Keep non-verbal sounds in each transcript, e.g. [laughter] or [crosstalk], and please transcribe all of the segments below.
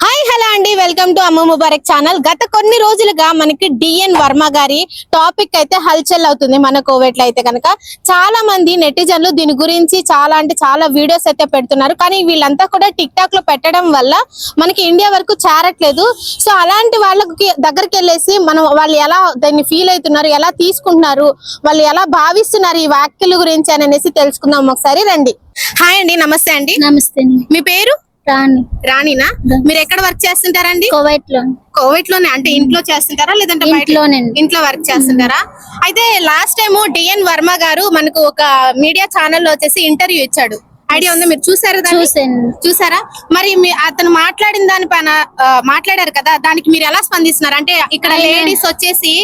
Hi hello అండి. Welcome to అమ్మ Mubarak channel. గత కొన్ని రోజులుగా మనకి డిఎన్ వర్మ గారి టాపిక్ అయితే హల్చల్ అవుతుంది మన కోవిడ్లో అయితే కనుక చాలా మంది నెటిజన్లు దీని గురించి చాలా అంటే చాలా వీడియోస్ అయితే పెడుతున్నారు. కానీ వీళ్ళంతా కూడా టిక్ టాక్లో పెట్టడం వల్ల మనకి ఇండియా వరకు చేరట్లేదు. సో అలాంటి వాళ్ళకి దగ్గరికి వెళ్ళేసి మనం వాళ్ళు ఎలా దాన్ని ఫీల్ అవుతున్నారు ఎలా తీసుకుంటున్నారు వాళ్ళు ఎలా భావిస్తున్నారు ఈ వ్యాఖ్యల గురించి అని అనేసి తెలుసుకుందాం. ఒకసారి రండి. హాయ్ అండి. నమస్తే అండి. నమస్తే అండి. మీ పేరు? రాణి. రాణినా? మీరు ఎక్కడ వర్క్ చేస్తుంటారండి? కోవైట్లో కోవిడ్లోనే అంటే ఇంట్లో చేస్తుంటారా లేదంటే బయట? ఇంట్లోనండి ఇంట్లో వర్క్ చేస్తుంటారా? అయితే లాస్ట్ టైం డిఎన్ వర్మ గారు మనకు ఒక మీడియా ఛానల్లో వచ్చేసి ఇంటర్వ్యూ ఇచ్చాడు. ఐడియా ఉందా? మీరు చూసారా దాన్ని? చూసాను చూసారా? మరి మీ అతను మాట్లాడిన దానిపైన ఆ, మాట్లాడారు కదా దానికి మీరు ఎలా స్పందిస్తున్నారు? అంటే ఇక్కడ లేడీస్ వచ్చేసి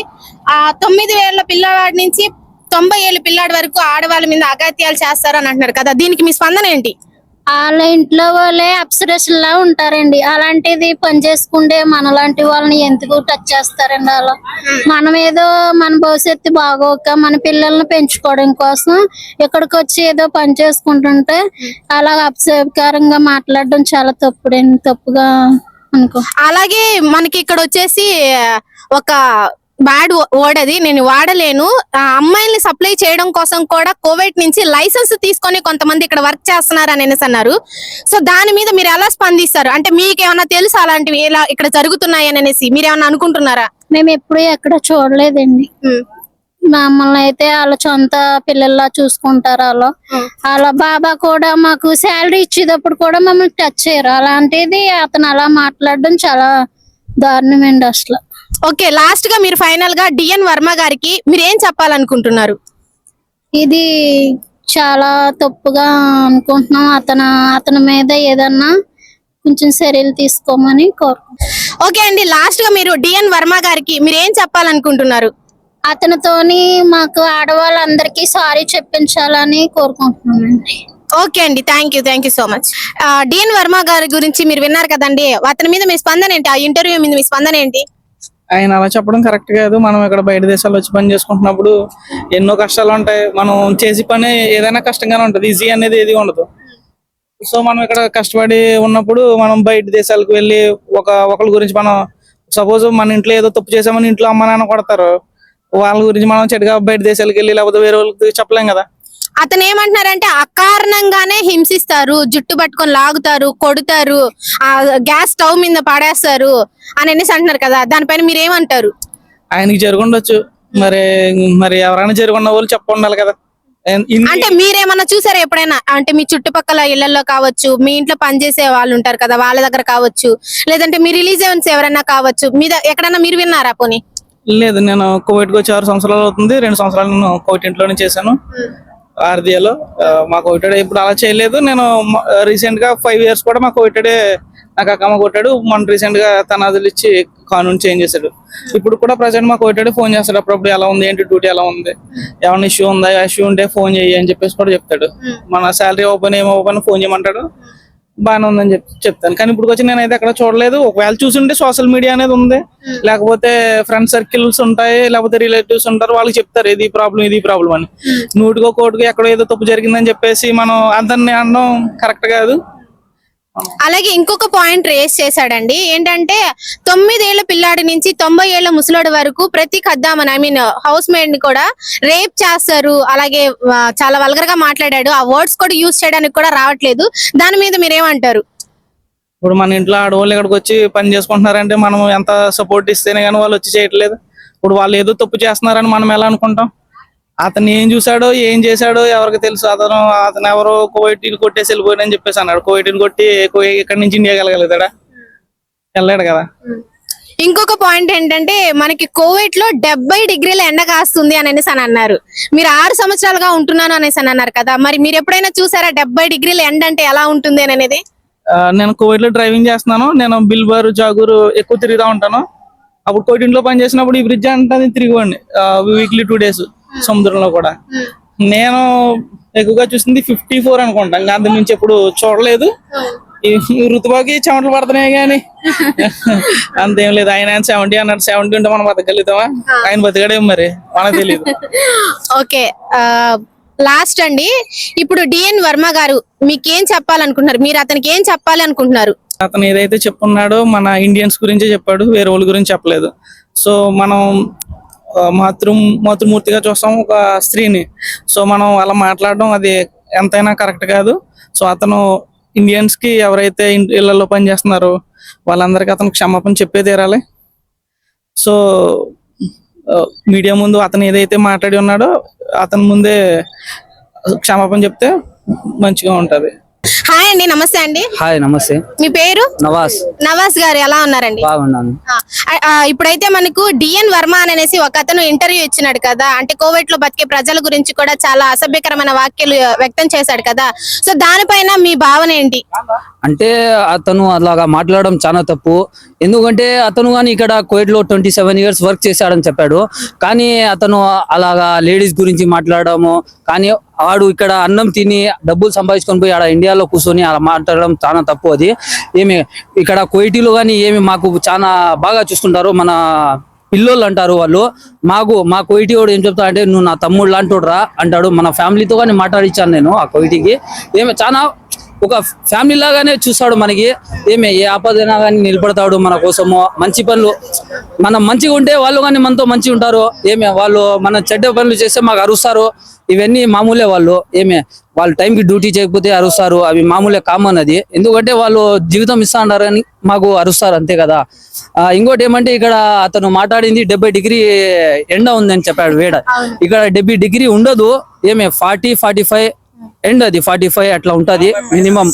ఆ తొమ్మిది వేల పిల్లవాడి నుంచి తొంభై ఏళ్ళ పిల్లాడి వరకు ఆడవాళ్ళ మీద అగత్యాలు చేస్తారు అని అంటున్నారు కదా దీనికి మీ స్పందన ఏంటి? వాళ్ళ ఇంట్లో వాళ్ళే అప్సరస్లా ఉంటారండి. అలాంటిది పని చేసుకుంటే మనలాంటి వాళ్ళని ఎందుకు టచ్ చేస్తారండి అలా మనం ఏదో మన భవిష్యత్తు బాగోక మన పిల్లల్ని పెంచుకోవడం కోసం ఇక్కడికి వచ్చి ఏదో పని చేసుకుంటుంటే అలా అప్సకారంగా మాట్లాడడం చాలా తప్పుడండి. తప్పుగా అనుకో. అలాగే మనకి ఇక్కడ వచ్చేసి ఒక బ్యాడ్ వర్డ్ అది నేను వాడలేను. ఆ అమ్మాయిల్ని సప్లై చేయడం కోసం కూడా కోవిడ్ నుంచి లైసెన్స్ తీసుకొని కొంతమంది ఇక్కడ వర్క్ చేస్తున్నారు అని అనేసి అన్నారు. సో దాని మీద మీరు ఎలా స్పందిస్తారు? అంటే మీకు ఏమైనా తెలుసా అలాంటివి ఇలా ఇక్కడ జరుగుతున్నాయి అని అనేసి? మీరు ఏమైనా అనుకుంటున్నారా? మేము ఎప్పుడూ ఎక్కడ చూడలేదండి. మమ్మల్ని అయితే వాళ్ళ సొంత పిల్లల్లా చూసుకుంటారు వాళ్ళు. వాళ్ళ బాబా కూడా మాకు శాలరీ ఇచ్చేటప్పుడు కూడా మమ్మల్ని టచ్ చేయరు. అలాంటిది అతను అలా మాట్లాడడం చాలా దారుణమండి అసలు. ఓకే లాస్ట్గా మీరు ఫైనల్గా డిఎన్ వర్మ గారికి మీరు ఏం చెప్పాలనుకుంటున్నారు? ఇది చాలా తప్పుగా అనుకుంటున్నాం. అతను అతని మీద ఏదన్నా కొంచెం చర్యలు తీసుకోమని కోరుకుంటున్నాం. ఓకే అండి లాస్ట్గా మీరు డిఎన్ వర్మ గారికి మీరు ఏం చెప్పాలనుకుంటున్నారు? అతనితోని మాకు ఆడవాళ్ళందరికీ సారీ చెప్పించాలని కోరుకుంటున్నామండి. ఓకే అండి thank you thank you so much DN Varma గారి గురించి మీరు విన్నారు కదండి అతని మీద మీ స్పందన ఏంటి? ఆ ఇంటర్వ్యూ మీద మీ స్పందన ఏంటి? ఆయన అలా చెప్పడం కరెక్ట్ కాదు. మనం ఇక్కడ బయట దేశాల్లో వచ్చి పని చేసుకుంటున్నప్పుడు ఎన్నో కష్టాలు ఉంటాయి. మనం చేసే పని ఏదైనా కష్టంగానే ఉంటుంది. ఈజీ అనేది ఏది ఉండదు. సో మనం ఇక్కడ కష్టపడి ఉన్నప్పుడు మనం బయట దేశాలకు వెళ్ళి ఒక ఒకరి గురించి మనం సపోజ్ మన ఇంట్లో ఏదో తప్పు చేసామని ఇంట్లో అమ్మ నాన్న కొడతారు. వాళ్ళ గురించి మనం చెడుగా బయట దేశాలకు వెళ్ళి లేకపోతే వేరే వాళ్ళకి చెప్పలేం కదా. అతను ఏమంటున్నారంటే అకారణంగానే హింసిస్తారు జుట్టు పట్టుకొని లాగుతారు కొడుతారు ఆ గ్యాస్ స్టవ్ మీద పడేస్తారు అని అనేసి అంటున్నారు కదా దానిపైన మీరు ఏమంటారు ఆయనకి జరుగుండొచ్చు. మరి మరి ఎవరైనా జరుగున్న వాళ్ళు చెప్ప ఉండాలి కదా అంటే మీరేమన్నా చూసారా ఎప్పుడైనా? అంటే మీ చుట్టుపక్కల ఇళ్ళలో కావచ్చు మీ ఇంట్లో పనిచేసే వాళ్ళు ఉంటారు కదా వాళ్ళ దగ్గర కావచ్చు లేదంటే మీ రిలీజియన్స్ ఎవరైనా కావచ్చు మీ ద- ఎక్కడైనా మీరు విన్నారా పోనీ? లేదు నేను కోవిడ్కి వచ్చి ఆరు సంవత్సరాలు అవుతుంది రెండు సంవత్సరాలు నేను కోవిడ్ ఇంట్లోనే చేశాను. ఆర్దియాలో మా కోవిడ్ ఇప్పుడు అలా చేయలేదు. నేను రీసెంట్గా ఫైవ్ ఇయర్స్ కూడా మా కోవిడ్ నాకు అక్కమ్మ కొట్టాడు. మొన్న రీసెంట్గా తనాదులు ఇచ్చి కానూన్ చేంజ్ చేశాడు. ఇప్పుడు కూడా ప్రజెంట్ మా కోవిడ్ ఫోన్ చేస్తాడు. అప్పుడప్పుడు ఎలా ఉంది ఏంటి డ్యూటీ ఎలా ఉంది ఏమైనా ఇష్యూ ఉందా ఇష్యూ ఉంటే ఫోన్ చేయి అని చెప్పేసి కూడా చెప్తాడు. మన శాలరీ ఓపెన్ ఏమో ఓపెన్ ఫోన్ చేయమంటాడు. బాగానే ఉందని చెప్పి చెప్తాను. కానీ ఇప్పుడు వచ్చి నేనైతే అక్కడ చూడలేదు. ఒకవేళ చూసుంటే సోషల్ మీడియా అనేది ఉంది. లేకపోతే ఫ్రెండ్ సర్కిల్స్ ఉంటాయి లేకపోతే రిలేటివ్స్ ఉంటారు వాళ్ళకి చెప్తారు ఇది ప్రాబ్లం ఇది ప్రాబ్లం అని. నూటికో కోటికో ఎక్కడో ఏదో తప్పు జరిగిందని చెప్పేసి మనం అందరిని అనడం కరెక్ట్ కాదు. అలాగే ఇంకొక పాయింట్ రేస్ చేశాడండి. ఏంటంటే తొమ్మిదేళ్ళ పిల్లాడి నుంచి తొంభై ఏళ్ళ ముసలోడి వరకు ప్రతి కద్దామని ఐ మీన్ హౌస్ మేడ్ని కూడా రేప్ చేస్తారు. అలాగే చాలా వల్గర్గా మాట్లాడాడు. ఆ వర్డ్స్ కూడా యూజ్ చేయడానికి కూడా రావట్లేదు. దాని మీద మీరేమంటారు? ఇప్పుడు మన ఇంట్లో ఆడవాళ్ళు ఇక్కడికి వచ్చి పని చేసుకుంటున్నారంటే మనం ఎంత సపోర్ట్ ఇస్తేనే కానీ వాళ్ళు వచ్చి చేయట్లేదు. ఇప్పుడు వాళ్ళు ఏదో తప్పు చేస్తున్నారని మనం ఎలా అనుకుంటాం? అతను ఏం చూసాడో ఏం చేశాడో ఎవరికి తెలుసు. అతను అతను ఎవరో కోవిడ్ని కొట్టేసి వెళ్ళిపోయాడని చెప్పేసి అన్నాడు. కోవిడ్ని కొట్టి ఇక్కడి నుంచి ఇండియా వెళ్ళగలుగుతాడా? వెళ్ళాడు కదా. ఇంకొక పాయింట్ ఏంటంటే మనకి కోవిడ్లో డెబ్బై డిగ్రీల ఎండ కాస్తుంది అని అనేసి అని అన్నారు. మీరు ఆరు సంవత్సరాలుగా ఉంటున్నాను అనేసి అని అన్నారు కదా. మరి మీరు ఎప్పుడైనా చూసారా డెబ్బై డిగ్రీల ఎండ అంటే ఎలా ఉంటుంది అని అనేది నేను కోవిడ్లో డ్రైవింగ్ చేస్తున్నాను. నేను బిల్బారు జాగూరు ఎక్కువ తిరుగుతూ ఉంటాను. అప్పుడు కోవిడ్ ఇంట్లో పని చేసినప్పుడు ఈ బ్రిడ్జ్ అంటే తిరిగివ్వండి వీక్లీ టూ డేస్ సముద్రంలో కూడా. నేను ఎక్కువగా చూసింది ఫిఫ్టీ ఫోర్ అనుకుంటా. ఇంకా అంత మించి ఎప్పుడు చూడలేదు. ఋతుబాకి చెమటలు పడుతున్నాయి కానీ. [laughs] అంతేం లేదు. ఆయన సెవెంటీ అన్నాడు. సెవెంటీ ఉంటే మనం బతకగలుగుతామా? ఆయన బతికాడేం మరి. మనకు తెలియదు [laughs] ఓకే. లాస్ట్ అండి. ఇప్పుడు డిఎన్ వర్మ గారు మీకేం చెప్పాలనుకుంటున్నారు? మీరు అతనికి ఏం చెప్పాలి అనుకుంటున్నారు? అతను ఏదైతే చెప్పున్నాడో మన ఇండియన్స్ గురించి చెప్పాడు. వేరే వాళ్ళ గురించి చెప్పలేదు. సో మనం మాతృ మాతృమూర్తిగా చూస్తాం ఒక స్త్రీని. సో మనం అలా మాట్లాడడం అది ఎంతైనా కరెక్ట్ కాదు. సో అతను ఇండియన్స్కి ఎవరైతే ఇళ్ళలో పనిచేస్తున్నారో వాళ్ళందరికీ అతను క్షమాపణ చెప్పే తీరాలి. సో మీడియా ముందు అతను ఏదైతే మాట్లాడి ఉన్నాడో అతని ముందే క్షమాపణ చెప్తే మంచిగా ఉంటుంది. హాయ్ అండి నమస్తే అండి. హాయ్ నమస్తే. మీ పేరు? నవాజ్. నవాజ్ గారు ఎలా ఉన్నారండి? బాగున్నాను. ఆ, ఇప్పుడైతే మనకు డిఎన్ వర్మ అని అనేసి ఒక అతను ఇంటర్వ్యూ ఇచ్చినాడు కదా. అంటే కోవిడ్లో బతికే ప్రజల గురించి కూడా చాలా అసభ్యకరమైన వ్యాఖ్యలు వ్యక్తం చేశాడు కదా. సో దానిపైన మీ భావన ఏంటి? అంటే అతను అలాగా మాట్లాడడం చాలా తప్పు. ఎందుకంటే అతను కానీ ఇక్కడ కోవిడ్లో ట్వంటీ సెవెన్ ఇయర్స్ వర్క్ చేశాడని చెప్పాడు. కానీ అతను అలాగా లేడీస్ గురించి మాట్లాడము కానీ ఆడు ఇక్కడ అన్నం తిని డబ్బులు సంపాదించుకొని పోయి ఆడ ఇండియాలో కూర్చొని అలా మాట్లాడడం చాలా తప్పు అది. ఏమి ఇక్కడ కోయిటీలో కానీ ఏమి మాకు చాలా బాగా చూసుకుంటారు. మన పిల్లోళ్ళు అంటారు వాళ్ళు. మాకు మా కోయిటీ వాడు ఏం చెప్తా అంటే నువ్వు నా తమ్ముడు లాంటి రా అంటాడు. మన ఫ్యామిలీతో కానీ మాట్లాడిచ్చాను నేను ఆ కోయిటీకి. ఏమి చాలా ఒక ఫ్యామిలీ లాగానే చూస్తాడు మనకి. ఏమి ఏ ఆపదైనా కానీ నిలబడతాడు మన కోసము. మంచి పనులు మనం మంచిగా ఉంటే వాళ్ళు కానీ మనతో మంచిగా ఉంటారు. ఏమి వాళ్ళు మన చెడ్డ పనులు చేస్తే మాకు అరుస్తారు. ఇవన్నీ మామూలే వాళ్ళు. ఏమి వాళ్ళు టైంకి డ్యూటీ చేయకపోతే అరుస్తారు. అవి మామూలే కామన్ అది. ఎందుకంటే వాళ్ళు జీవితం ఇస్తా అన్నారు అని మాకు అరుస్తారు అంతే కదా. ఇంకోటి ఏమంటే ఇక్కడ అతను మాట్లాడింది డెబ్బై డిగ్రీ ఎండ ఉందని చెప్పాడు వేడ. ఇక్కడ డెబ్బై డిగ్రీ ఉండదు. ఏమే ఫార్టీ ఫార్టీ ఫైవ్ ఎండ్ అది ఫార్టీ ఫైవ్ అట్లా ఉంటుంది. Minimum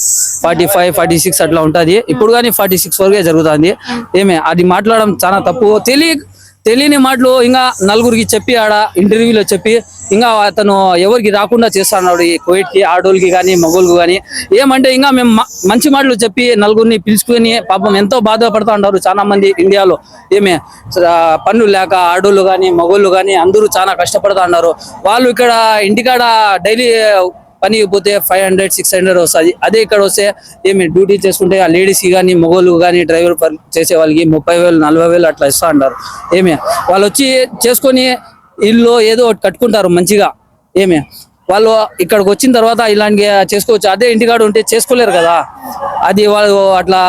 forty five forty six అట్లా ఉంటుంది. ఇప్పుడు కానీ ఫార్టీ సిక్స్ వరకే జరుగుతుంది. ఏమే అది మాట్లాడడం చాలా తప్పు. తెలియ తెలియని మాటలు ఇంకా నలుగురికి చెప్పి ఆడ ఇంటర్వ్యూలో చెప్పి ఇంకా అతను ఎవరికి రాకుండా చేస్తున్నాడు ఈ కోవిడ్కి ఆడోళ్ళకి కానీ మగోళ్ళకి కానీ. ఏమంటే ఇంకా మేము మంచి మాటలు చెప్పి నలుగురిని పిలుచుకొని పాపం ఎంతో బాధపడుతూ ఉంటారు చాలా మంది ఇండియాలో. ఏమే పనులు లేక ఆడోళ్ళు కానీ మగోళ్ళు కానీ అందరూ చాలా కష్టపడుతూ ఉన్నారు వాళ్ళు ఇక్కడ ఇంటికాడ డైలీ పని పోతే ఫైవ్ హండ్రెడ్ సిక్స్ హండ్రెడ్ వస్తుంది. అదే ఇక్కడ వస్తే ఏమి డ్యూటీ చేసుకుంటే ఆ లేడీస్కి కానీ మొగోళ్ళు కానీ డ్రైవర్ చేసే వాళ్ళకి ముప్పై వేలు నలభై వేలు అట్లా ఇస్తా అంటారు. ఏమి? వాళ్ళు వచ్చి చేసుకొని ఇల్లు ఏదో ఒకటి కట్టుకుంటారు మంచిగా. ఏమి? వాళ్ళు ఇక్కడికి వచ్చిన తర్వాత ఇలాంటి చేసుకోవచ్చు. అదే ఇంటికాడ ఉంటే చేసుకోలేరు కదా. అది వాళ్ళు అట్లా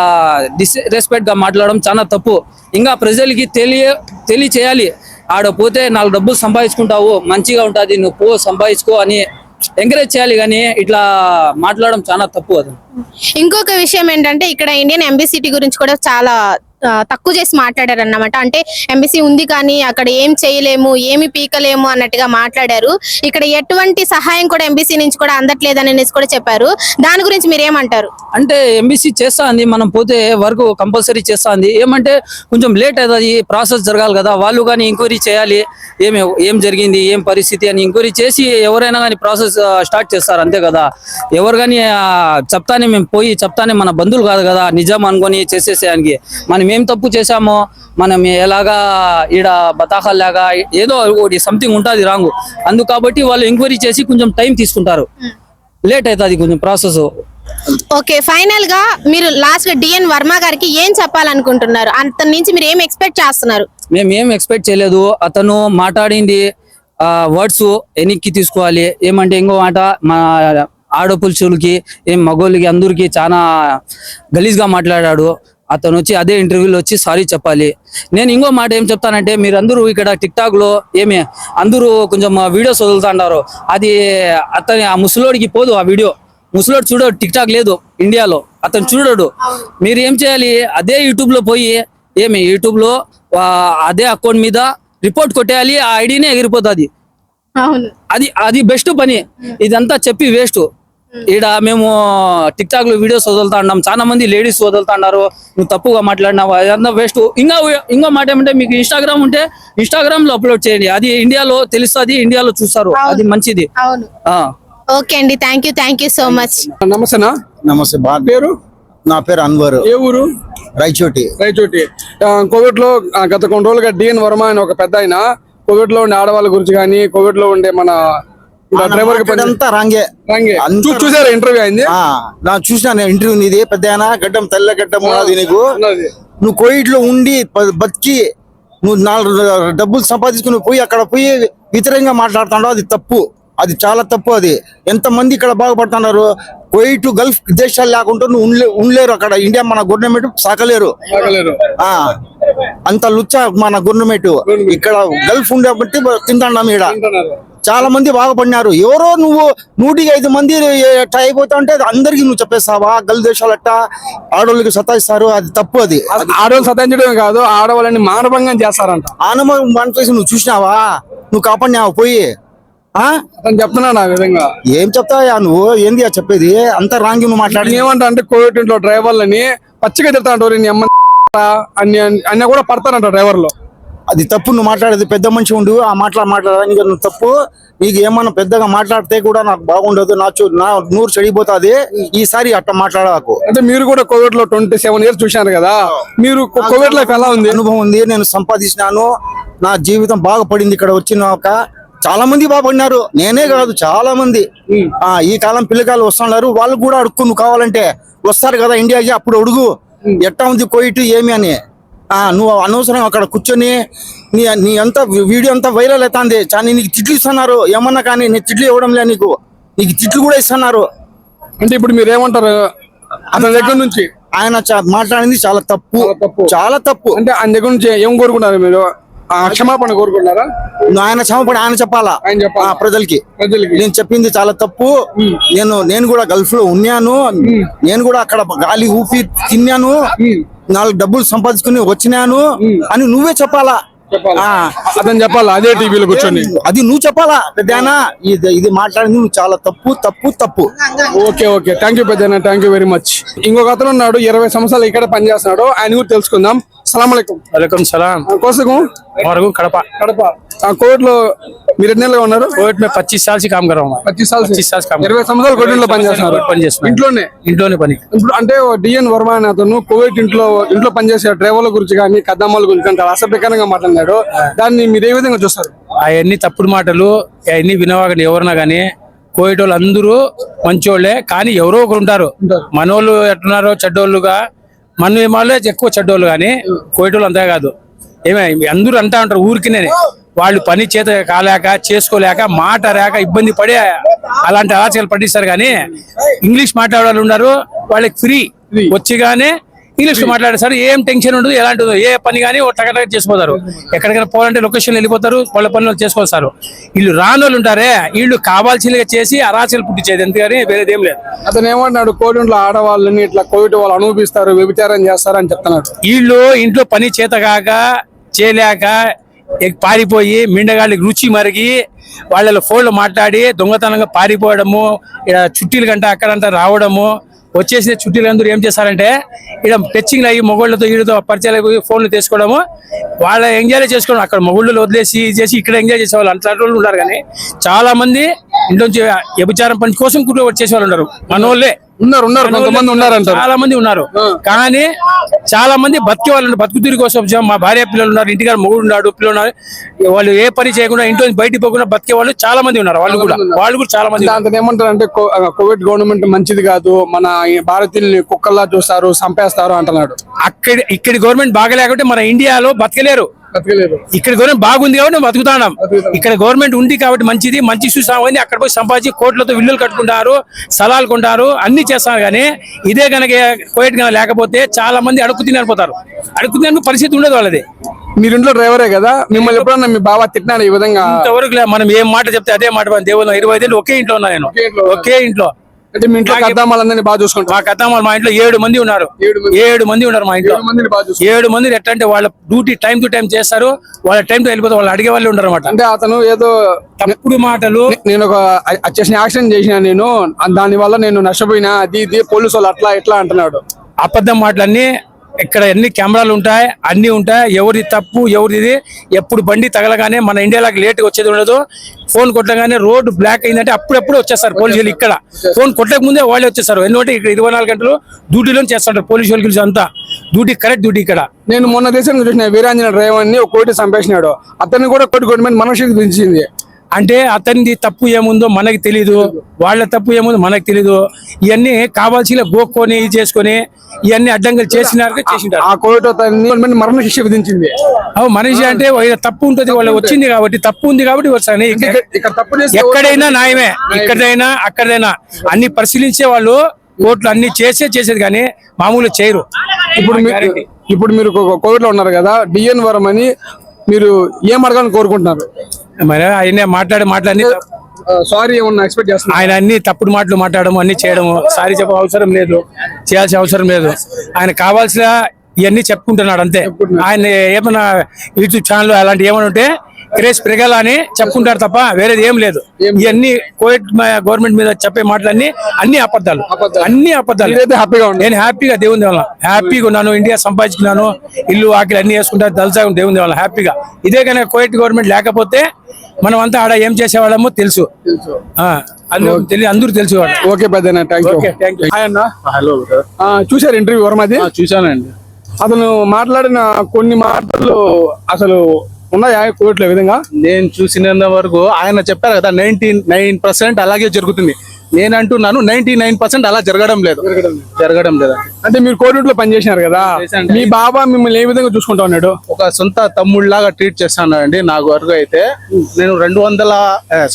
డిస్రెస్పెక్ట్గా మాట్లాడడం చాలా తప్పు. ఇంకా ప్రజలకి తెలియ తెలియచేయాలి. ఆడ పోతే నాలుగు డబ్బులు సంపాదించుకుంటావు మంచిగా ఉంటుంది నువ్వు పో సంపాదించుకో అని ఎంకరేజ్ చేయాలి కానీ ఇట్లా మాట్లాడడం చాలా తప్పు అది. ఇంకొక విషయం ఏంటంటే ఇక్కడ ఇండియన్ ఎంబీసీటీ గురించి కూడా చాలా తక్కువ చేసి మాట్లాడారు అన్నమాట అంటే ఎంబీసీ ఉంది కానీ అక్కడ ఏం చేయలేము ఏమి పీకలేము అన్నట్టుగా మాట్లాడారు. ఇక్కడ ఎటువంటి సహాయం కూడా ఎంబీసీ నుంచి కూడా అందట్లేదని అనేసి కూడా చెప్పారు. దాని గురించి మీరు ఏమంటారు అంటే ఎంబీసీ చేస్తా మనం పోతే వర్క్ కంపల్సరీ చేస్తా ఏమంటే కొంచెం లేట్ అవుతుంది ప్రాసెస్ జరగాలి కదా. వాళ్ళు కానీ ఎంక్వైరీ చేయాలి. ఏమి ఏం జరిగింది ఏం పరిస్థితి అని ఎంక్వైరీ చేసి ఎవరైనా కానీ ప్రాసెస్ స్టార్ట్ చేస్తారు అంతే కదా. ఎవరు కానీ చెప్తానే మేము పోయి చెప్తానే మన బంధువులు కాదు కదా. నిజం అనుకొని చేసేసేయానికి మనం ఏం తప్పు చేశామో మనం ఎలాగా ఈడ బతాకాలు లాగా ఏదో ఒకటి సంథింగ్ ఉంటుంది రాంగ్. అందుకు కాబట్టి వాళ్ళు ఎంక్వైరీ చేసి కొంచెం టైం తీసుకుంటారు. లేట్ అవుతుంది కొంచెం ప్రాసెస్. ఓకే ఫైనల్గా మీరు లాస్ట్ డిఎన్ వర్మ గారికి ఏం చెప్పాలనుకుంటున్నారు? అతని నుంచి మీరు ఏం ఎక్స్పెక్ట్ చేస్తున్నారు? మేము ఏం ఎక్స్పెక్ట్ చేయలేదు. అతను మాట్లాడింది వర్డ్స్ వెనక్కి తీసుకోవాలి. ఏమంటే ఇంకో మాట మా ఆడపులుచులకి ఏం మగోళ్ళకి అందరికి చాలా గలీజ్గా మాట్లాడాడు. అతను వచ్చి అదే ఇంటర్వ్యూలో వచ్చి సారీ చెప్పాలి. నేను ఇంకో మాట ఏం చెప్తానంటే మీరు అందరూ ఇక్కడ టిక్ టాక్లో ఏమి అందరూ కొంచెం వీడియోస్ వదులుతుంటారు అది అతని ఆ ముసలోడికి పోదు ఆ వీడియో. ముసలోడు చూడడు టిక్ టాక్ లేదు ఇండియాలో. అతను చూడడు. మీరు ఏం చేయాలి అదే యూట్యూబ్లో పోయి ఏమి యూట్యూబ్లో ఆ, అదే అకౌంట్ మీద రిపోర్ట్ కొట్టేయాలి ఆ ఐడినే ఎగిరిపోతుంది. అది అది బెస్ట్ పని. ఇదంతా చెప్పి వేస్ట్. ఈడ మేము టిక్ టాక్లో వీడియోస్ వదులుతా ఉన్నాం. చాలా మంది లేడీస్ వదులుతున్నారు నువ్వు తప్పుగా మాట్లాడినావు. అదంతా వేస్ట్ ఇంకా ఇంకో మాట ఏమంటే మీకు ఇన్స్టాగ్రామ్ ఉంటే ఇన్స్టాగ్రామ్లో అప్లోడ్ చేయండి. అది ఇండియాలో తెలుస్తుంది ఇండియాలో చూస్తారు. అది మంచిది. అవును. ఆ. ఓకే అండి. Thank you thank you so much నమస్తేనా నమస్తే. బా పేరు? నా పేరు అన్వర్. ఏ ఊరు? రాయచోటి. రైచోటి ఆ, కోవిడ్లో గత కొన్ని రోజులుగా డిఎన్ వర్మ అని ఒక పెద్ద ఆయన కోవిడ్లో ఉండే ఆడవాళ్ళ గురించి కానీ కోవిడ్లో ఉండే మన రాంగే. చూ- చూసారా ఇంటర్వ్యూ అయింది? నా చూసిన ఇంటర్వ్యూ నీది. పెద్ద గడ్డం తెల్ల గడ్డం ఉన్నది నీకు. నువ్వు కోవిడ్లో ఉండి బతికి నువ్వు నాలుగు డబ్బులు సంపాదించుకుని పోయి అక్కడ పోయి వ్యతిరేకంగా మాట్లాడుతున్నావు అది తప్పు. అది చాలా తప్పు అది. ఎంత మంది ఇక్కడ బాగుపడుతున్నారు? కోయిట్ గల్ఫ్ దేశాలు లేకుండా నువ్వు ఉండలే- ఉండలేరు అక్కడ. ఇండియా మన గవర్నమెంట్ సాకలేరు. అంత లుచ్చ మన గవర్నమెంట్ ఇక్కడ గల్ఫ్ ఉండే బట్టి తింటాం అంటున్నారు. చాలా మంది బాగుపడినారు ఎవరో నువ్వు నూటికి ఐదు మంది ఎట్ట అయిపోతా ఉంటే అది అందరికి నువ్వు చెప్పేస్తావా? గల్ దేశాలు అట్ట ఆడవాళ్ళకి సతాయిస్తారు. అది తప్పు అది. ఆడవాళ్ళు సతాయించడమే కాదు ఆడవాళ్ళని మానభంగం చేస్తారంట. ఆనమం మనకేసి నువ్వు చూసినావా? నువ్వు కాపాడినావా? పోయి. అతను చెప్తున్నాడు ఆ విధంగా ఏం చెప్తావా నువ్వు? ఏంది చెప్పేది? అంత రాంగి నువ్వు మాట్లాడి ఏమంటా అంటే కోవిడ్ ఇంట్లో డ్రైవర్లని పచ్చిగా తిడతాంటారు నీ అమ్మ అన్ని అన్ని కూడా పడతారంట డ్రైవర్లు. అది తప్పు నువ్వు మాట్లాడేది పెద్ద మనిషి ఉండు ఆ మాట్లా మాట్లాడడానికి నువ్వు తప్పు. నీకు ఏమన్నా పెద్దగా మాట్లాడితే కూడా నాకు బాగుండదు నా చూ నా నూరు చెడిపోతుంది ఈసారి అట్ట మాట్లాడకు. అంటే మీరు కూడా కోవిడ్లో ట్వంటీ సెవెన్ ఇయర్స్ చూశారు కదా? మీరు కోవిడ్ లైఫ్ ఎలా ఉంది? అనుభవం ఉంది నేను సంపాదించినాను. నా జీవితం బాగుపడింది ఇక్కడ వచ్చినాక. చాలా మంది బాగుపడినారు నేనే కాదు చాలా మంది ఆ ఈ కాలం పిల్లకాయలు వస్తున్నారు. వాళ్ళు కూడా అడుక్కు నువ్వు కావాలంటే వస్తారు కదా ఇండియాకి అప్పుడు అడుగు. ఎట్టా ఉంది కోయిట్ ఏమి అని. ఆ నువ్వు అనవసరం అక్కడ కూర్చొని నీ నీ అంతా వీడియో అంతా వైరల్ అవుతుంది. కానీ నీకు తిట్లు ఇస్తున్నారు. ఏమన్నా కానీ నీ తిట్లు ఇవ్వడం లే నీకు. నీకు తిట్లు కూడా ఇస్తున్నారు. అంటే ఇప్పుడు మీరు ఏమంటారు? అతని దగ్గర నుంచి? ఆయన మాట్లాడింది చాలా తప్పు. చాలా తప్పు. చాలా తప్పు. అంటే ఆయన దగ్గర నుంచి ఏం కోరుకుంటారు మీరు? క్షమాపణ కోరుకుంటారా ఆయన క్షమపడి ఆయన చెప్పాలా? ఆయన చెప్పాలా. ప్రజలకి. ప్రజలకి. నేను చెప్పింది చాలా తప్పు. నేను నేను కూడా గల్ఫ్లో ఉన్నాను నేను కూడా అక్కడ గాలి ఊపి తిన్నాను. నాలుగు డబ్బులు సంపాదించుకుని వచ్చినాను. అని నువ్వే చెప్పాలా? అతను చెప్పాలి? అదే టీవీలో కూర్చొని. అది నువ్వు చెప్పాలా? పెద్దనా? ఇది ఇది మాట్లాడింది నువ్వు చాలా తప్పు తప్పు తప్పు. Okay okay. థ్యాంక్ యూ పెద్దనా థ్యాంక్ యూ వెరీ మచ్ ఇంకొక అతను ఉన్నాడు. ఇరవై సంవత్సరాలు ఇక్కడ పనిచేస్తున్నాడు. ఆయన కూడా తెలుసుకుందాం. అస్సలం సలాం. కోసం వరకు కడప. కడప. కోవిడ్లో మీరు ఎన్ని నెలలు ఉన్నారు? కోవిడ్ మేము పచ్చిస్ సాల్సి కామ్ కరం పచ్చిస్ సాల్సి. ఇరవై సంవత్సరాలు కోవిడ్లో పనిచేస్తున్నారు పనిచేస్తున్నారు ఇంట్లోనే? ఇంట్లోనే పని. ఇప్పుడు అంటే డిఎన్ వర్మ అనే అతను కోవిడ్ ఇంట్లో ఇంట్లో పనిచేసే డ్రైవర్ల గురించి కానీ కద్దమ్మల గురించి కానీ అసభ్యకరంగా మాట్లాడినాడు. దాన్ని మీరు ఏ విధంగా చూస్తారు? అవన్నీ తప్పుడు మాటలు అవన్నీ వినవాగని ఎవరన్నా కానీ కోవిడ్ వాళ్ళు అందరూ మంచోళ్ళే కానీ ఎవరో ఒకరు ఉంటారు. మనోళ్ళు ఎట్టున్నారో చెడ్డోళ్ళుగా మన వాళ్ళే ఎక్కువ చెడ్డోళ్ళు కానీ కోవిడ్ వాళ్ళు అంతే కాదు. ఏమే అందరూ అంటా ఉంటారు ఊరికినే. వాళ్ళు పని చేత కాలేక చేసుకోలేక మాట రాక ఇబ్బంది పడే అలాంటి అరాచకాలు పట్టిస్తారు కానీ ఇంగ్లీష్ మాట్లాడే ఉన్నారు వాళ్ళకి ఫ్రీ. వచ్చిగానే ఇంగ్లీష్లో మాట్లాడేస్తారు ఏం టెన్షన్ ఉండదు ఎలాంటి. ఏ పని కానీ టకటక చేసిపోతారు. ఎక్కడికైనా పోవాలంటే లొకేషన్ వెళ్ళిపోతారు వాళ్ళ పనులు చేసుకొస్తారు వీళ్ళు రానోళ్ళు ఉంటారే వీళ్ళు కావాల్సినగా చేసి అరాచలు పుట్టించేది ఎందుకని వేరేది ఏం లేదు. అతను ఏమంటున్నాడు కోవిడ్ ఇంట్లో ఆడవాళ్ళని ఇట్లా కోవిడ్ వాళ్ళు అనుభవిస్తారు వ్యభిచారం చేస్తారు అని చెప్తున్నాడు. వీళ్ళు ఇంట్లో పని చేతగాక చేయలేక పారిపోయి మిండగాళ్ళకి రుచి మరిగి వాళ్ళ ఫోన్లో మాట్లాడి దొంగతనంగా పారిపోవడము చుట్టీలు గంట అక్కడంట రావడము వచ్చేసిన చుట్టీలందరూ ఏం చేస్తారంటే ఇక్కడ టచింగ్ అయ్యి మొగోళ్ళతో వీళ్ళతో పరిచయాలు ఫోన్లు తీసుకోవడము వాళ్ళ ఎంజాయ్ చేసుకోవడం అక్కడ మొగుళ్ళు వదిలేసి చేసి ఇక్కడ ఎంజాయ్ చేసేవాళ్ళు అంత అట్లాంటి వాళ్ళు ఉన్నారు కానీ చాలా మంది ఇంట్లోంచి వ్యభిచారం పని కోసం కూడా వచ్చేసే వాళ్ళు ఉన్నారు. మనోళ్ళే. ఉన్నారు ఉన్నారు కొంతమంది ఉన్నారంటారు. చాలా మంది ఉన్నారు. కానీ చాలా మంది బతికే వాళ్ళు ఉన్నారు. బతుకు తీరు కోసం. మా భార్య పిల్లలు ఉన్నారు. ఇంటికాడ మొగుడు ఉన్నాడు పిల్లలు ఉన్నారు వాళ్ళు ఏ పని చేయకుండా ఇంట్లో బయటికి పోకుండా బతికే వాళ్ళు చాలా మంది ఉన్నారు. వాళ్ళు కూడా. వాళ్ళు కూడా చాలా మంది ఉన్నారు. దాంతో ఏమంటారు అంటే కోవిడ్ గవర్నమెంట్ మంచిది కాదు. మన భారతీయుల్ని కుక్కల్లా చూస్తారు చంపేస్తారు అంటున్నాడు. అక్కడ ఇక్కడి గవర్నమెంట్ బాగలేకపోతే మన ఇండియాలో బతకలేరు. ఇక్కడ గవర్నమెంట్ బాగుంది కాబట్టి మేము బతుకుతున్నాం. ఇక్కడ గవర్నమెంట్ ఉంది కాబట్టి మంచిది మంచి చూసామని అక్కడ పోయి సంపాదించి కోట్లతో విల్లులు కట్టుకుంటారు స్థలాలు కొంటారు అన్ని చేస్తారు కానీ ఇదే కనుక కోవిడ్ కనుక లేకపోతే చాలా మంది అడుక్కు తినకపోతారు అడుక్కు తినే పరిస్థితి ఉండదు వాళ్ళది. మీరు ఇంట్లో డ్రైవరే కదా? మిమ్మల్ని ఎప్పుడన్నా మీ బాబా తిట్టినాడు ఈ విధంగా? ఇంతవరకు మనం ఏం మాట చెప్తే అదే మాట దేవుడు ఇరవై ఐదు ఒకే ఇంట్లో ఉన్నా నేను. ఒకే ఇంట్లో. అంటే మీ ఇంట్లో కద్దామాలందరినీ బాగా చూసుకుంటారు. మా కథ మా ఇంట్లో ఏడు మంది ఉన్నారు. ఏడు మంది. ఉన్నారు మా ఇంట్లో. ఏడు మంది ఎట్లా అంటే వాళ్ళ డ్యూటీ టైం టు టైం చేస్తారు వాళ్ళ టైం టు వెళ్ళిపోతే వాళ్ళు అడిగే వాళ్ళు అనమాట అంటే అతను ఏదో తప్పుడు మాటలు. నేను ఒక వచ్చేసిన యాక్సిడెంట్ చేసిన నేను దాని వల్ల నేను నష్టపోయినా అది ఇది పోలీసు వాళ్ళు అట్లా ఇట్లా అంటున్నాడు. అబద్ధం మాటలన్నీ ఇక్కడ ఎన్ని కెమెరాలు ఉంటాయి అన్ని ఉంటాయి. ఎవరిది తప్పు ఎవరిది ఎప్పుడు బండి తగలగానే మన ఇండియాలోకి లేట్ వచ్చేది ఉండదు. ఫోన్ కొట్టగానే రోడ్డు బ్లాక్ అయిందంటే అప్పుడప్పుడు వచ్చేస్తారు పోలీసులు ఇక్కడ. ఫోన్ కొట్టక ముందే వాళ్ళే వచ్చేస్తారు. ఎందుకంటే ఇక్కడ ఇరవై నాలుగు గంటలు డ్యూటీలో చేస్తుంటారు పోలీసు వాళ్ళు అంతా. డ్యూటీ కరెక్ట్ డ్యూటీ ఇక్కడ. నేను మొన్న దేశంలో చూసిన వీరాంజన డ్రైవర్ని ఒక కోటి చంపేసినాడు అతన్ని కూడా కోటి గవర్నమెంట్ మనసు పెంచింది అంటే అతనిది తప్పు ఏముందో మనకి తెలీదు వాళ్ళ తప్పు ఏముందో మనకి తెలీదు. ఇవన్నీ కావాల్సిన గోక్కొని చేసుకొని ఇవన్నీ అడ్డంకులు చేసినారు చేసింటారు. ఆ మరణ శిక్ష విధించింది. అవు మనిషి అంటే తప్పు ఉంటుంది వాళ్ళు వచ్చింది కాబట్టి తప్పు ఉంది కాబట్టి చేస్తే ఎక్కడైనా న్యాయమే ఇక్కడైనా అక్కడైనా. అన్ని పరిశీలించే వాళ్ళు కోర్టులు అన్ని చేసే చేసేది కానీ మామూలు చేయరు. ఇప్పుడు ఇప్పుడు మీరు కోవిడ్లో ఉన్నారు కదా డిఎన్ వరం అని మీరు ఏం అడగాలని కోరుకుంటున్నారు? మరి ఆయన మాట్లాడే మాటలన్నీ సారీ ఎక్స్పెక్ట్ చేస్తున్నారు? ఆయన అన్ని తప్పుడు మాటలు మాట్లాడము అన్ని చేయడము. సారీ చెప్ప అవసరం లేదు. చేయాల్సిన అవసరం లేదు. ఆయన కావాల్సిన ఇవన్నీ చెప్పుకుంటున్నాడు అంతే. ఆయన ఏమన్నా యూట్యూబ్ ఛానల్ అలాంటి ఏమైనా ఉంటే క్రేజ్ పెరగాలని చెప్పుకుంటారు తప్ప వేరేది ఏం లేదు. ఇవన్నీ కోవిడ్ గవర్నమెంట్ మీద చెప్పే మాటలన్నీ అన్ని అబద్ధాలు. అన్ని అబద్ధాలు. హ్యాపీగా నేను హ్యాపీగా దేవుని దేవాల హ్యాపీగా ఉన్నాను. ఇండియా సంపాదించుకున్నాను. ఇల్లు ఆకలి అన్ని వేసుకుంటాను దల్సా దేవుని దేవాల హ్యాపీగా. ఇదే కానీ కోవిడ్ గవర్నమెంట్ లేకపోతే మనం అంతా ఆడ ఏం చేసేవాళ్ళమో తెలుసు. ఆ, అందరూ తెలి- అందరూ తెలుసు వాళ్ళు ఓకే పెద్ద హలో ఆ, చూశారు ఇంటర్వ్యూ వర్మది చూశానండి. అతను మాట్లాడిన కొన్ని మాటలు అసలు ఉన్నాయా కోవిడ్లో విధంగా? నేను చూసినంత వరకు ఆయన చెప్పారు కదా నైన్టీ నైన్ పర్సెంట్ అలాగే జరుగుతుంది. నేను అంటున్నాను నైన్టీ నైన్ పర్సెంట్ అలా జరగడం లేదు. జరగడం లేదు? అంటే మీరు కోవిడ్లో పనిచేసినారు కదా. మీ బాబా మిమ్మల్ని ఏ విధంగా చూసుకుంటా ఉన్నాడు? ఒక సొంత తమ్ముళ్ళలాగా ట్రీట్ చేస్తాను అండి నాకు వరకు అయితే. నేను రెండు వందల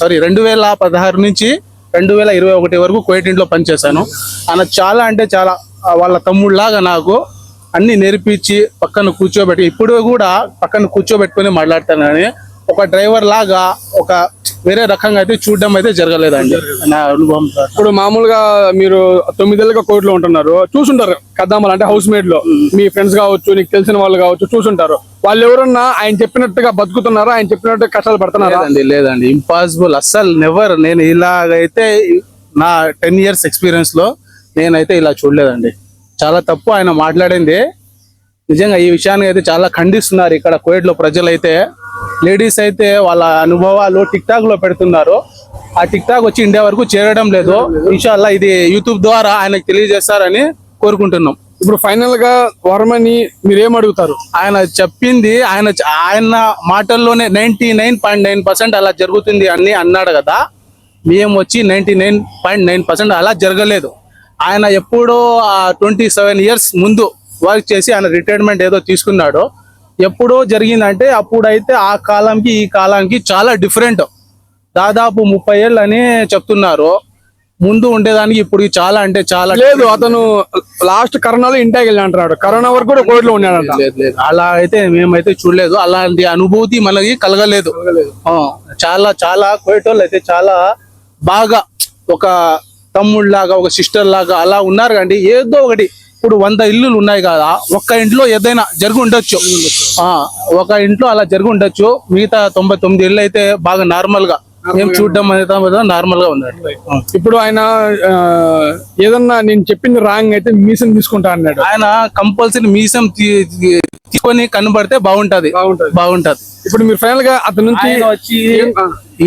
సారీ రెండు వేల పదహారు నుంచి రెండు వేల ఇరవై ఒకటి వరకు కోయిట్ ఇంట్లో పనిచేశాను. ఆయన చాలా అంటే చాలా వాళ్ళ తమ్ముళ్ళలాగా నాకు అన్ని నేర్పించి పక్కన కూర్చోబెట్టి ఇప్పుడు కూడా పక్కన కూర్చోబెట్టుకొని మాట్లాడతాను కానీ ఒక డ్రైవర్ లాగా ఒక వేరే రకంగా అయితే చూడడం అయితే జరగలేదండి నా అనుభవం. ఇప్పుడు మామూలుగా మీరు తొమ్మిదేళ్ళుగా కోవిడ్లో ఉంటున్నారు చూసుంటారు కద్దామలు అంటే హౌస్ మేడ్లో మీ ఫ్రెండ్స్ కావచ్చు నీకు తెలిసిన వాళ్ళు కావచ్చు చూసుంటారు. వాళ్ళు ఎవరన్నా ఆయన చెప్పినట్టుగా బతుకుతున్నారా? ఆయన చెప్పినట్టుగా కష్టాలు పడుతున్నారా? లేదండి లేదండి. ఇంపాసిబుల్ అస్సలు నెవర్ నేను ఇలాగైతే నా టెన్ ఇయర్స్ ఎక్స్పీరియన్స్లో నేనైతే ఇలా చూడలేదండి. చాలా తప్పు ఆయన మాట్లాడింది. నిజంగా ఈ విషయాన్ని అయితే చాలా ఖండిస్తున్నారు ఇక్కడ కోవిడ్లో ప్రజలైతే. లేడీస్ అయితే వాళ్ళ అనుభవాలు టిక్ టాక్లో పెడుతున్నారు. ఆ టిక్ టాక్ వచ్చి ఇండియా వరకు చేరడం లేదు. ఇన్షాల్లా ఇది యూట్యూబ్ ద్వారా ఆయనకు తెలియజేస్తారని కోరుకుంటున్నాం. ఇప్పుడు ఫైనల్గా వర్మని మీరేం అడుగుతారు ఆయన చెప్పింది ఆయన ఆయన మాటల్లోనే ninety nine point nine percent అలా జరుగుతుంది అని అన్నాడు కదా. మేము వచ్చి ninety nine point nine percent అలా జరగలేదు. ఆయన ఎప్పుడో ట్వంటీ సెవెన్ ఇయర్స్ ముందు వర్క్ చేసి ఆయన రిటైర్మెంట్ ఏదో తీసుకున్నాడు ఎప్పుడో జరిగిందంటే అప్పుడైతే ఆ కాలంకి ఈ కాలానికి చాలా డిఫరెంట్. దాదాపు ముప్పై ఏళ్ళు అని చెప్తున్నారు. ముందు ఉండేదానికి ఇప్పుడు చాలా అంటే చాలా లేదు అతను లాస్ట్ కరోనాలో ఇంటికి వెళ్ళి అంటున్నాడు కరోనా వరకు కూడా కోవిడ్లో ఉన్నాడంట. లేదు లేదు అలా అయితే మేమైతే చూడలేదు. అలాంటి అనుభూతి మనకి కలగలేదు. ఆ, చాలా చాలా కోయటోళ్ళు అయితే చాలా బాగా ఒక తమ్ముళ్ళలాగా ఒక సిస్టర్ లాగా అలా ఉన్నారు కండి ఏదో ఒకటి ఇప్పుడు వంద ఇల్లులు ఉన్నాయి కదా ఒక్క ఇంట్లో ఏదైనా జరిగి ఉండొచ్చు ఒక ఇంట్లో అలా జరిగి ఉండొచ్చు మిగతా తొంభై తొమ్మిది ఇళ్ళు అయితే బాగా నార్మల్గా ఏం చూడడం అనేది నార్మల్గా ఉందండి. ఆ. ఇప్పుడు ఆయన ఏదన్నా నేను చెప్పింది రాంగ్ అయితే మీసం తీసుకుంటా అన్నాడు. ఆయన కంపల్సరీ మీసం తీసుకొని కనబడితే బాగుంటది. బాగుంటది. బాగుంటది. ఇప్పుడు మీరు ఫైనల్గా అతని నుంచి వచ్చి.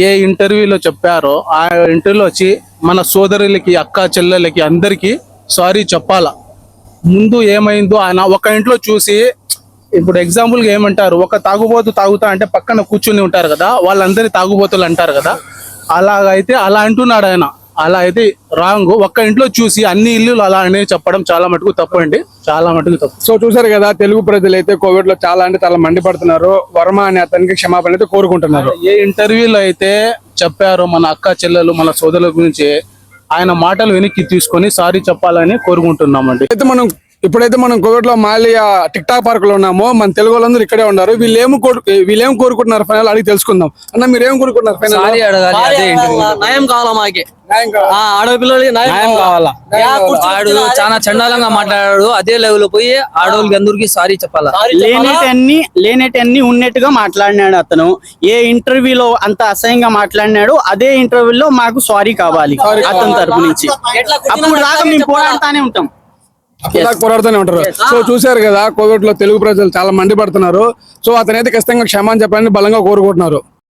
ఏ ఇంటర్వ్యూలో చెప్పారో ఆ ఇంటర్వ్యూలో వచ్చి మన సోదరులకి అక్క చెల్లెలకి అందరికీ సారీ చెప్పాలా? ముందు ఏమైందో ఆయన ఒక ఇంట్లో చూసి ఇప్పుడు ఎగ్జాంపుల్గా ఏమంటారు ఒక తాగుబోతు తాగుతా అంటే పక్కన కూర్చుని ఉంటారు కదా వాళ్ళందరినీ తాగుబోతులు అంటారు కదా అలాగైతే అలా అంటున్నాడు ఆయన. అలా అయితే రాంగ్. ఒక్క ఇంట్లో చూసి అన్ని ఇల్లులు అలా అని చెప్పడం చాలా మటుకు తప్పు అండి చాలా మటుకు తప్పు. సో చూసారు కదా తెలుగు ప్రజలు అయితే కోవిడ్లో చాలా అంటే చాలా మండిపడుతున్నారు. వర్మ అనే అతనికి క్షమాపణ అయితే కోరుకుంటున్నారు. ఏ ఇంటర్వ్యూలో అయితే చెప్పారో మన అక్క చెల్లెలు మన సోదరుల గురించి ఆయన మాటలు వెనక్కి తీసుకొని సారీ చెప్పాలని కోరుకుంటున్నామండి. అయితే మనం ఇప్పుడైతే మనం కోవిడ్లో మాలియా టిక్ టాక్ పార్క్లో ఉన్నామో. మన తెలుగు వాళ్ళందరూ ఇక్కడే ఉన్నారు. వీళ్ళు ఏం కోరు వీళ్ళేం కోరుకుంటున్నారు ఫైనల్ అడిగి తెలుసుకుందాం. అన్న మీరు ఏం కోరుకుంటున్నారు ఫైనల్ సారీ అడగాలి అదే ఇంటర్వ్యూ న్యాయం కావాలా మాకి? ఆడపిల్లలకి న్యాయం కావాలా? ఆడు చాలా చండాలంగా మాట్లాడాడు. అదే లెవెల్ పోయి ఆడవాళ్ళకి అందరికి సారీ చెప్పాలా? లేనేటన్ని లేనేటన్ని ఉన్నట్టుగా మాట్లాడినాడు అతను. ఏ ఇంటర్వ్యూలో అంత అసహ్యంగా మాట్లాడినాడు అదే ఇంటర్వ్యూలో మాకు సారీ కావాలి అతని తరపు నుంచి. అప్పుడు దాకా మేము పోరాడుతానే ఉంటాం. అప్పుడు దాకా పోరాడుతూనే ఉంటారు. సో చూశారు కదా కోవిడ్లో తెలుగు ప్రజలు చాలా మండిపడుతున్నారు. సో అతనైతే ఖచ్చితంగా క్షమాన్ని చెప్పాలని బలంగా కోరుకుంటున్నారు.